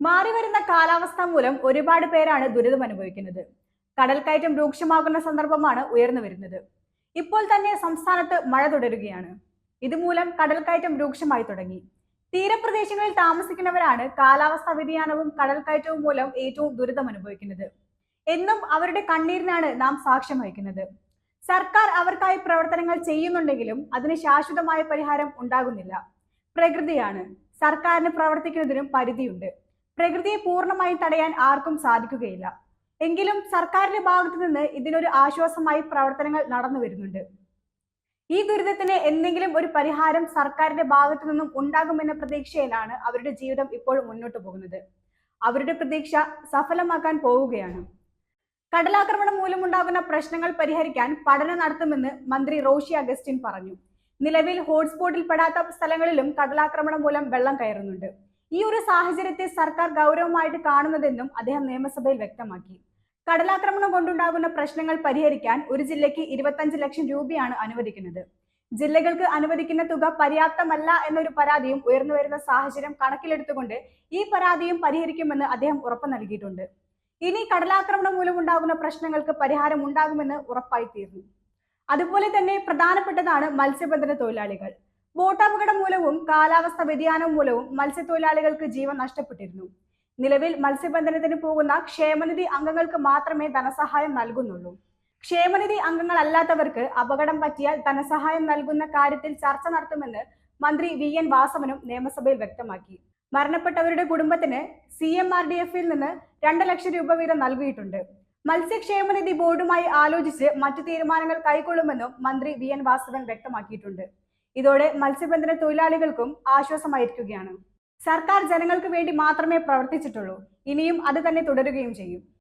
മാറിവരുന്ന കാലാവസ്ഥ മൂലം ഒരുപാട് പേരാണ് ദുരിതം അനുഭവിക്കുന്നത്. കടൽക്കയറ്റം രൂക്ഷമാകുന്ന സന്ദർഭമാണ് ഉയർന്നു വരുന്നത്. ഇപ്പോൾ തന്നെ സംസ്ഥാനത്ത് മഴ തുടരുകയാണ്. ഇതുമൂലം കടൽക്കയറ്റം രൂക്ഷമായി തുടങ്ങി. തീരപ്രദേശങ്ങളിൽ താമസിക്കുന്നവരാണ് കാലാവസ്ഥാ വ്യതിയാനവും കടൽക്കയറ്റവും മൂലം ഏറ്റവും ദുരിതം അനുഭവിക്കുന്നത്. എന്നും അവരുടെ കണ്ണീരിനാണ് നാം സാക്ഷ്യം വഹിക്കുന്നത്. സർക്കാർ അവർക്കായി പ്രവർത്തനങ്ങൾ ചെയ്യുന്നുണ്ടെങ്കിലും അതിന് ശാശ്വതമായ പരിഹാരം ഉണ്ടാകുന്നില്ല. പ്രകൃതിയാണ്. സർക്കാരിന് പ്രവർത്തിക്കുന്നതിനും പരിധിയുണ്ട്. പ്രകൃതിയെ പൂർണമായും തടയാൻ ആർക്കും സാധിക്കുകയില്ല. എങ്കിലും സർക്കാരിന്റെ ഭാഗത്തു നിന്ന് ഇതിനൊരു ആശ്വാസമായി പ്രവർത്തനങ്ങൾ നടന്നു വരുന്നുണ്ട്. ഈ ദുരിതത്തിന് എന്തെങ്കിലും ഒരു പരിഹാരം സർക്കാരിന്റെ ഭാഗത്തു നിന്നും ഉണ്ടാകുമെന്ന പ്രതീക്ഷയിലാണ് അവരുടെ ജീവിതം ഇപ്പോൾ മുന്നോട്ട് പോകുന്നത്. അവരുടെ പ്രതീക്ഷ സഫലമാക്കാൻ പോവുകയാണ്. കടലാക്രമണം മൂലമുണ്ടാകുന്ന പ്രശ്നങ്ങൾ പരിഹരിക്കാൻ പഠനം നടത്തുമെന്ന് മന്ത്രി റോഷി അഗസ്റ്റിൻ പറഞ്ഞു. നിലവിൽ ഹോട്ട്സ്പോട്ടിൽ പെടാത്ത സ്ഥലങ്ങളിലും കടലാക്രമണം മൂലം വെള്ളം കയറുന്നുണ്ട്. ഈ ഒരു സാഹചര്യത്തെ സർക്കാർ ഗൗരവമായിട്ട് കാണുന്നതെന്നും അദ്ദേഹം നിയമസഭയിൽ വ്യക്തമാക്കി. കടലാക്രമണം കൊണ്ടുണ്ടാകുന്ന പ്രശ്നങ്ങൾ പരിഹരിക്കാൻ ഒരു ജില്ലയ്ക്ക് ഇരുപത്തഞ്ച് ലക്ഷം രൂപയാണ് അനുവദിക്കുന്നത്. ജില്ലകൾക്ക് അനുവദിക്കുന്ന തുക പര്യാപ്തമല്ല എന്നൊരു പരാതിയും ഉയർന്നു വരുന്ന സാഹചര്യം കണക്കിലെടുത്തുകൊണ്ട് ഈ പരാതിയും പരിഹരിക്കുമെന്ന് അദ്ദേഹം ഉറപ്പു നൽകിയിട്ടുണ്ട്. ഇനി കടലാക്രമണം മൂലമുണ്ടാകുന്ന പ്രശ്നങ്ങൾക്ക് പരിഹാരം ഉണ്ടാകുമെന്ന് ഉറപ്പായി തീർന്നു അതുപോലെ തന്നെ പ്രധാനപ്പെട്ടതാണ് മത്സ്യബന്ധന തൊഴിലാളികൾ. ബോട്ടപകടം മൂലവും കാലാവസ്ഥ വ്യതിയാനം മൂലവും മത്സ്യത്തൊഴിലാളികൾക്ക് ജീവൻ നഷ്ടപ്പെട്ടിരുന്നു. നിലവിൽ മത്സ്യബന്ധനത്തിന് പോകുന്ന ക്ഷേമനിധി അംഗങ്ങൾക്ക് മാത്രമേ ധനസഹായം നൽകുന്നുള്ളൂ. ക്ഷേമനിധി അംഗങ്ങളല്ലാത്തവർക്ക് അപകടം പറ്റിയാൽ ധനസഹായം നൽകുന്ന കാര്യത്തിൽ ചർച്ച നടത്തുമെന്ന് മന്ത്രി വി എൻ വാസവനും നിയമസഭയിൽ വ്യക്തമാക്കി. മരണപ്പെട്ടവരുടെ കുടുംബത്തിന് സി എം ആർ ഡി എഫിൽ നിന്ന് രണ്ട് ലക്ഷം രൂപ വീതം നൽകിയിട്ടുണ്ട്. മത്സ്യക്ഷേമനിധി ബോർഡുമായി ആലോചിച്ച് മറ്റു തീരുമാനങ്ങൾ കൈക്കൊള്ളുമെന്നും മന്ത്രി വി എൻ വാസവൻ വ്യക്തമാക്കിയിട്ടുണ്ട്. ഇതോടെ മത്സ്യബന്ധന തൊഴിലാളികൾക്കും ആശ്വാസമായിരിക്കുകയാണ്. സർക്കാർ ജനങ്ങൾക്ക് വേണ്ടി മാത്രമേ പ്രവർത്തിച്ചിട്ടുള്ളൂ. ഇനിയും അത് തന്നെ തുടരുകയും ചെയ്യും.